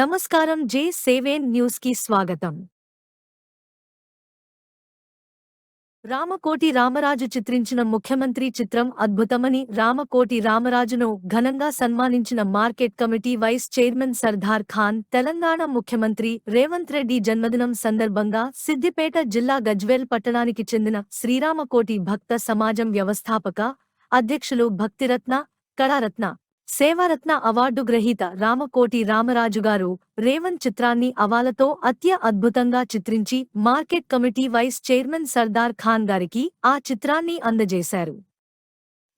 నమస్కారం జే సేవేన్ న్యూస్కి స్వాగతం. రామకోటి రామరాజు చిత్రించిన ముఖ్యమంత్రి చిత్రం అద్భుతమని రామకోటి రామరాజును ఘనంగా సన్మానించిన market committee vice chairman Sardar Khan Telangana ముఖ్యమంత్రి రేవంత్ రెడ్డి జన్మదినం సందర్భంగా సిద్దిపేట జిల్లా గజ్వేల్ పట్టణానికి చెందిన శ్రీరామకోటి భక్త సమాజం వ్యవస్థాపక అధ్యక్షులు భక్తిరత్న కళారత్న సేవారత్న అవార్డు గ్రహీత రామకోటి రామరాజు గారు చిత్రాన్ని అవాలతో అత్య అద్భుతంగా చిత్రించి market committee vice chairman Sardar Khan గారికి ఆ చిత్రాన్ని అందజేశారు.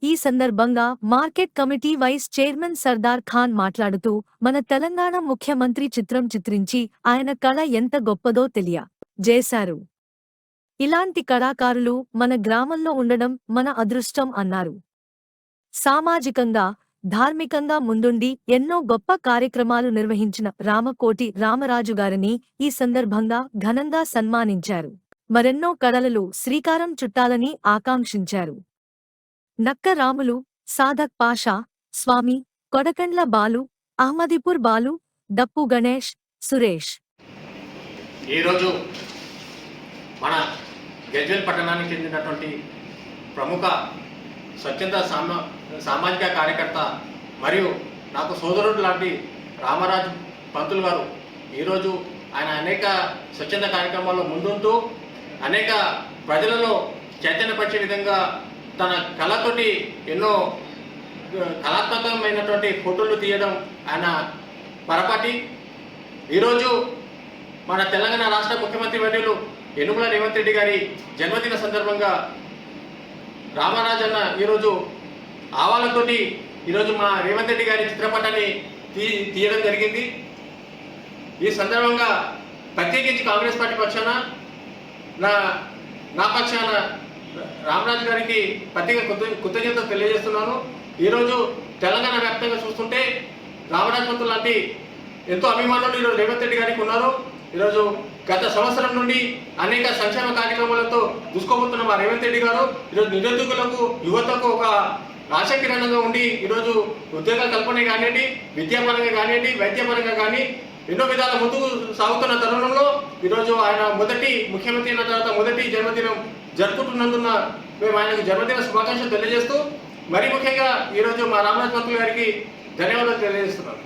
ఈ సందర్భంగా market committee vice chairman Sardar Khan మాట్లాడుతూ మన తెలంగాణ ముఖ్యమంత్రి చిత్రం చిత్రించి ఆయన కళ ఎంత గొప్పదో తెలియ చేశారు ఇలాంటి కళాకారులు మన గ్రామంలో ఉండడం మన అదృష్టం అన్నారు. సామాజికంగా ధార్మికంగా ముందుండి ఎన్నో గొప్ప కార్యక్రమాలు నిర్వహించిన రామకోటి రామరాజు గారిని ఈ సందర్భంగా ఘనంగా సన్మానించారు. మరెన్నో కడలలు శ్రీకారం చుట్టాలని ఆకాంక్షించారు. నక్క రాములు సాధక్ పాషా స్వామి కొడకండ్ల బాలు అహ్మదీపూర్ బాలు డప్పు గణేష్ సురేష్. ఈరోజు మన గజ్వేల్ పట్టణానికి చెందినటువంటి ప్రముఖ స్వచ్ఛంద సామా సామాజిక కార్యకర్త మరియు నాకు సోదరుడు లాంటి రామరాజు పంతులు గారు ఈరోజు ఆయన అనేక స్వచ్ఛంద కార్యక్రమాల్లో ముందుంటూ అనేక ప్రజలలో చైతన్యపరిచే విధంగా తన కళతోటి ఎన్నో కళాత్మకమైనటువంటి ఫోటోలు తీయడం ఆయన పరపాటి. ఈరోజు మన తెలంగాణ రాష్ట్ర ముఖ్యమంత్రి వర్యులు యనుమల రేవంత్ రెడ్డి గారి జన్మదిన సందర్భంగా రామరాజన్న ఈరోజు ఆవాలతోటి ఈరోజు మా రేవంత్ రెడ్డి గారి చిత్రపటాన్ని తీ తీయడం జరిగింది. ఈ సందర్భంగా ప్రత్యేకించి కాంగ్రెస్ పార్టీ పక్షాన నా నా పక్షాన రామరాజు గారికి ప్రత్యేక కృతజ్ఞత తెలియజేస్తున్నాను. ఈరోజు తెలంగాణ వ్యాప్తంగా చూస్తుంటే రామరాజు పంతులు లాంటి ఎంతో అభిమానులు ఈరోజు రేవంత్ రెడ్డి గారికి ఉన్నారు. ఈరోజు గత సంవత్సరం నుండి అనేక సంక్షేమ కార్యక్రమాలతో దూసుకోబోతున్న మా రేవంత్ రెడ్డి గారు ఈరోజు నిరుద్యోగులకు యువతకు ఒక ఆశకిరణంగా ఉండి ఈరోజు ఉద్యోగాల కల్పన కానివ్వండి విద్యాపరంగా కానివ్వండి వైద్యపరంగా కానీ ఎన్నో విధాల ముందుకు సాగుతున్న తరుణంలో ఈరోజు ఆయన మొదటి ముఖ్యమంత్రి అయిన తర్వాత మొదటి జన్మదినం జరుపుకుంటున్నందున మేము ఆయనకు జన్మదిన శుభాకాంక్షలు తెలియజేస్తూ మరి ముఖ్యంగా ఈరోజు మా రామనాథ్ గారికి ధన్యవాదాలు తెలియజేస్తున్నాను.